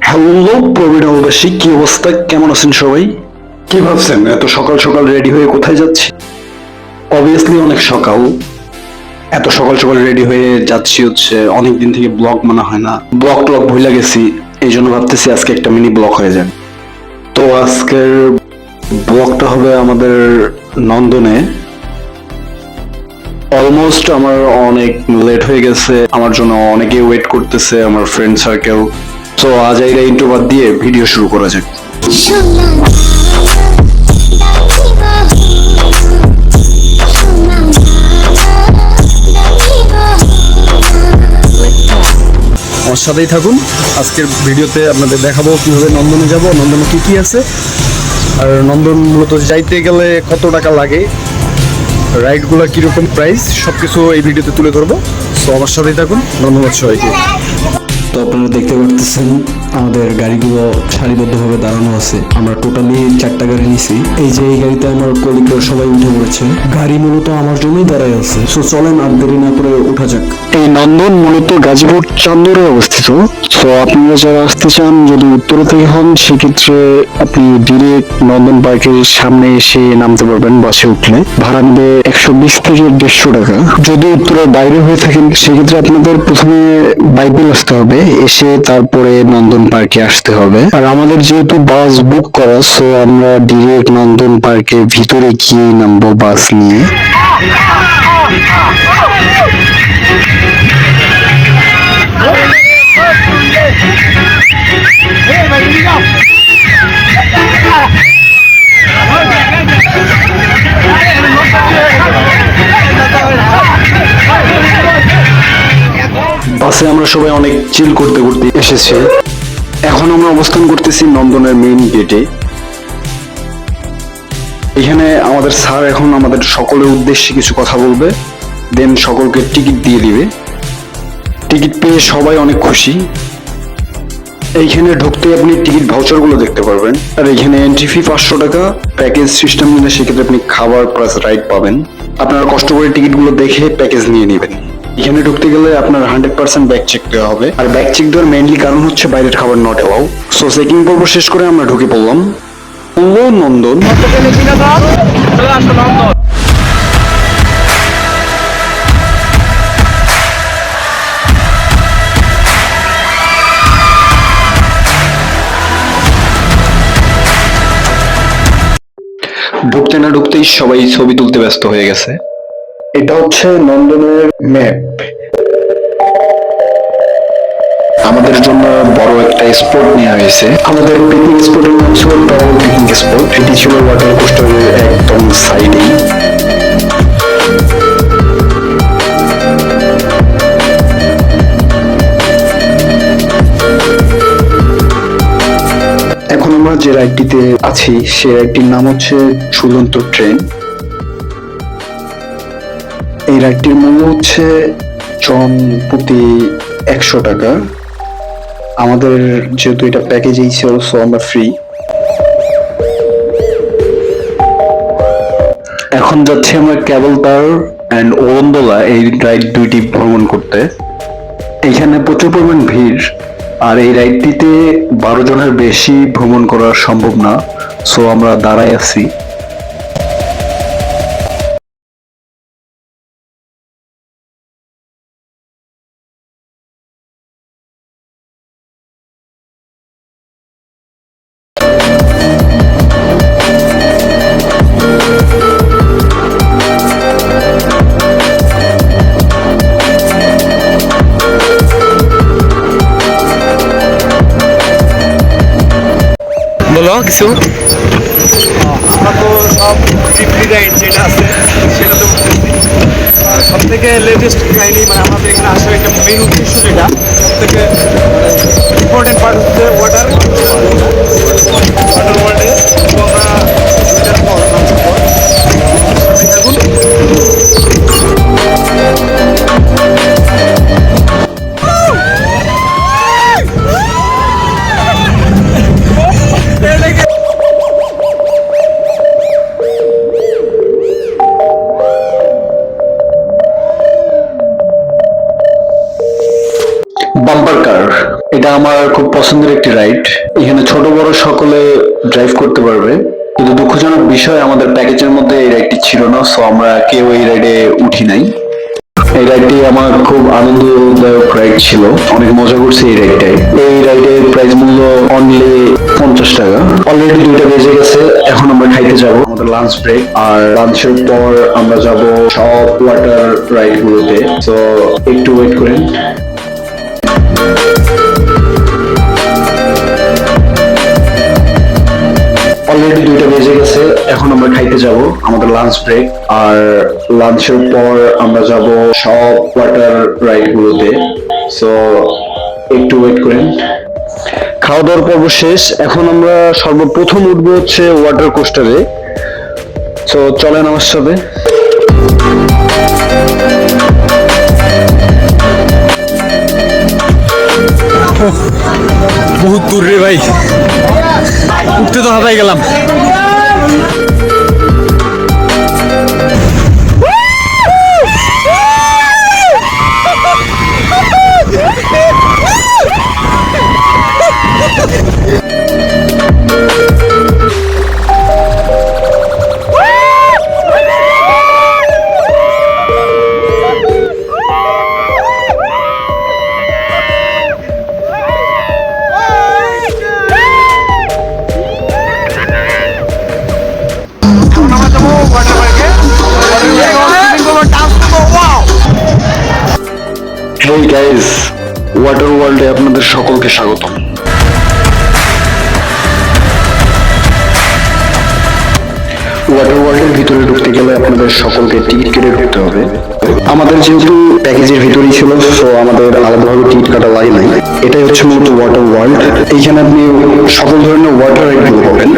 Hello প্রবীণবাসী কি অবস্থা কেমন আছেন সবাই? কি ভাবছেন? এত সকাল সকাল রেডি হয়ে কোথায় যাচ্ছি? অবভিয়াসলি অনেক সকাল। এত সকাল সকাল রেডি হয়ে যাচ্ছি হচ্ছে অনেক দিন থেকে ব্লগ মানা হয় না। ব্লগ টলগ ভুলে গেছি এই জন্য ভাবতেছি আজকে একটা মিনি ব্লগ হয়ে যাক। তো আজকের ব্লগটা হবে আমাদের নন্দনে। অলমোস্ট আমার অনেক লেট হয়ে গেছে আমার জন্য অনেকে ওয়েট করতেছে আমার ফ্রেন্ড সার্কেল তো আজ এই ইন্ট্রো বাদ দিয়ে ভিডিও শুরু করা যাক। আমার সাথেই থাকুন। আজকের ভিডিওতে আপনাদের দেখাবো কীভাবে নন্দনে যাব, নন্দনে কি কি আছে। আর নন্দন মূলত যাইতে গেলে কত টাকা লাগে, রাইডগুলো কীরকম প্রাইস সব কিছু এই ভিডিওতে তুলে ধরবো। তো আমার সাথেই থাকুন, ধন্যবাদ সবাইকে। তো আপনারা দেখতে পারতেছেন, আমাদের গাড়িগুলো সারিবদ্ধভাবে দাঁড়ানো আছে। আমরা টোটালি চারটা গাড়ি নিছি। এই যে এই গাড়িতে আমার কলিগরা সবাই উঠে পড়েছে। গাড়ি মূলত আমার জন্যই দাঁড়ায় আছে। সো চলেন আর দেরি না করে উঠা যাক। এই নন্দন মূলত গাজীপুর চান্দরে অবস্থিত। তো আপনারা যারা আসতে চান, যদি উত্তরে থেকে হন, সেক্ষেত্রে আপনি ডিরেক্ট নন্দন পার্কের সামনে এসে নামতে পারবেন বাসে উঠলে। ভাড়া নেবে একশো বিশ থেকে দেড়শো টাকা। যদি উত্তরের বাইরে হয়ে থাকেন, সেক্ষেত্রে আপনাদের প্রথমে বাইবেল আসতে হবে। এসে তারপরে নন্দন পার্কে আসতে হবে। আর আমাদের যেহেতু বাস বুক করা সো আমরা ডিরেক্ট নন্দন পার্কের ভিতরে গিয়ে নামবো বাস নিয়ে। বাসে আমরা সবাই অনেক চিল করতে করতে এসেছে। এখন আমরা অবস্থান করতেছি নন্দনের মেইন গেটে এখানে আমাদের স্যার এখন আমাদের সকলের উদ্দেশ্যে কিছু কথা বলবে দেন সকলকে টিকিট দিয়ে দিবে। টিকিট পেয়ে সবাই অনেক খুশি। এইখানে ঢুকতে আপনি টিকিট ভাউচারগুলো দেখতে পারবেন। আর এখানে এন্ট্রি ফি পাঁচশো টাকা প্যাকেজ সিস্টেম নিলে সেক্ষেত্রে আপনি খাবার প্লাস রাইড পাবেন। আপনারা কষ্ট করে টিকিটগুলো দেখে প্যাকেজ নিয়ে নেবেন। এখানে ঢুকতে গেলে আপনার হান্ড্রেড পার্সেন্ট ব্যাক চেক দেওয়া হবে। আর ব্যাক চেক দেওয়ার মেইনলি কারণ হচ্ছে বাইরের খাবার নট এলাও সো চেকিং পর্ব শেষ করে আমরা ঢুকে পড়লাম। ও নন্দন। ঢুকতে না ঢুকতেই সবাই ছবি তুলতে ব্যস্ত হয়ে গেছে। এটা হচ্ছে নন্দনের ম্যাপ আমাদের জন্য বড় একটা স্পট নেওয়া হয়েছে। আমাদের পিকনিক স্পটের নাম ছিল ডবল পিকনিক স্পট এটি ছিল ওয়াটার কোস্টারের একদম সাইডেই এখন আমরা যে রাইডটিতে আছি, সে রাইডটির নাম হচ্ছে ঝুলন্ত ট্রেন এই রাইডটির মূল্য হচ্ছে জন প্রতি একশো টাকা। আমাদের যেহেতু এটা প্যাকেজেই ছিল সো আমরা ফ্রি এখন যাচ্ছি আমরা কেবল তার অ্যান্ড ওরন্দোলা এই রাইড দুইটি ভ্রমণ করতে। এখানে প্রচুর পরিমাণ ভিড়, আর এই রাইডটিতে বারো জনের বেশি ভ্রমণ করা সম্ভব না সো আমরা দাঁড়ায় আছি। কিছু আমরা তো যেটা আছে সেটা তো সব থেকে মানে আমাদের এখানে আসার একটা মেইন উদ্দেশ্য যেটা সব থেকে ইম্পর্টেন্ট পার্ট হচ্ছে ওয়াটার কার আমার খুব পছন্দের একটি রাইড। এখানে ছোট বড় সকলে ড্রাইভ করতে পারবে। কিন্তু দুঃখজনক বিষয়, আমাদের প্যাকেজের মধ্যে এই রাইডটি ছিল না সো আমরা কেউ এই রাইডে উঠি নাই। এই রাইডটি আমার খুব আনন্দদায়ক রাইড ছিল। অনেক মজা করছি এই রাইডটায়। এই রাইডের প্রাইস মূল্য অনলি পঞ্চাশ টাকা। অলরেডি দুইটা বেজে গেছে, এখন আমরা খাইতে যাব। আমাদের লাঞ্চ ব্রেক আর লাঞ্চের পর আমরা যাব সব ওয়াটার রাইড গুলোতে তো একটু ওয়েট করেন। দুইটা বেজে গেছে, এখন আমরা খাইতে যাব, আমাদের লাঞ্চ ব্রেক আর লাঞ্চের পর আমরা যাব সব ওয়াটার রাইড গুলোতে। সো একটু ওয়েট করেন। খাওয়া দাওয়ার পর্ব শেষ, এখন আমরা সর্বপ্রথম উঠবো হচ্ছে ওয়াটার কোস্টারে সো চলেন আমার সাথে। বহুত দূর রে ভাই। উঠতে তো হাতাই গেলাম। গাইস ওয়াটার ওয়ার্ল্ডে আপনাদের সকলকে স্বাগতম। ওয়াটার ওয়ার্ল্ডের ভিতরে ঢুকতে গেলে আপনাদের সকলকে টিকিট কেটে ঢুকতে হবে। আমাদের যেহেতু প্যাকেজের ভিতরেই ছিল তো আমাদের আলাদাভাবে টিকিট কাটা লাগে নাই। এটাই হচ্ছে মূলত ওয়াটার ওয়ার্ল্ড এইখানে আপনি সকল ধরনের ওয়াটার রাইডগুলো পাবেন।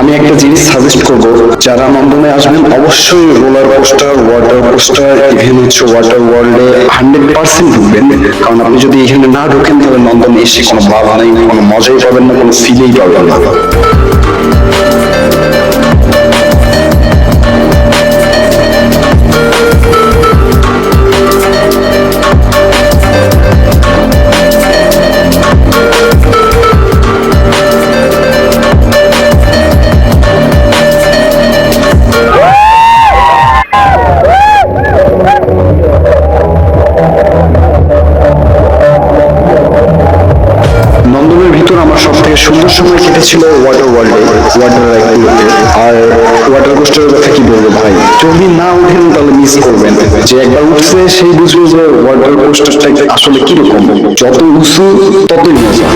আমি একটা জিনিস সাজেস্ট করব। যারা নন্দনে আসবেন, অবশ্যই roller coaster water coaster even হচ্ছে ওয়াটার ওয়ার্ল্ডে হান্ড্রেড পার্সেন্ট ঢুকবেন। কারণ আপনি যদি এখানে না ঢুকেন, তাহলে নন্দনে এসে কোনো লাভ নেই, কোনো মজাই পাবেন না, কোনো ফিলেই পাবেন না। সুন্দর ছিল ওয়াটার ওয়ার্ল্ডে ওয়াটার রাইডগুলোতে আর ওয়াটার কোস্টার কথা কি বলব ভাই? যদি না উঠেন তাহলে মিস করবেন। যে একবার উঠছে, সেই বুঝবে যে ওয়াটার কোস্টারটা আসলে কীরকম। যত উঁচু ততই মজা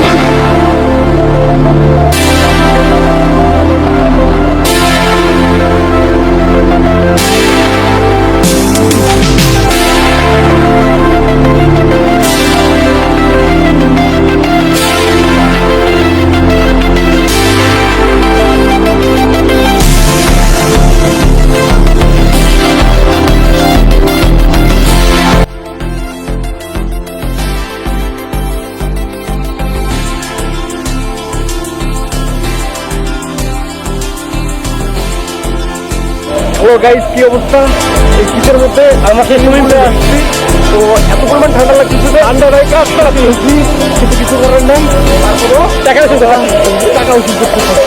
হ্যালো গাইস কি অবস্থা? এই শীতের মধ্যে আমরা সেই আসছি। তো এত পরিমাণ ঠান্ডা লাগছে যে ঠান্ডা নাই কাজ করা কিছু কিছু করার নাই। তারপরেও টাকা উচিত টাকা উচিত করতেছে।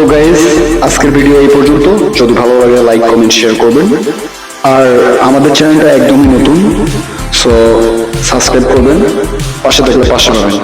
তো গাইজ আজকের ভিডিও এই পর্যন্ত। যদি ভালো লাগে লাইক কমেন্ট শেয়ার করবেন। আর আমাদের চ্যানেলটা একদমই নতুন সো সাবস্ক্রাইব করবেন। পাশে থাকলে পাশে পাবেন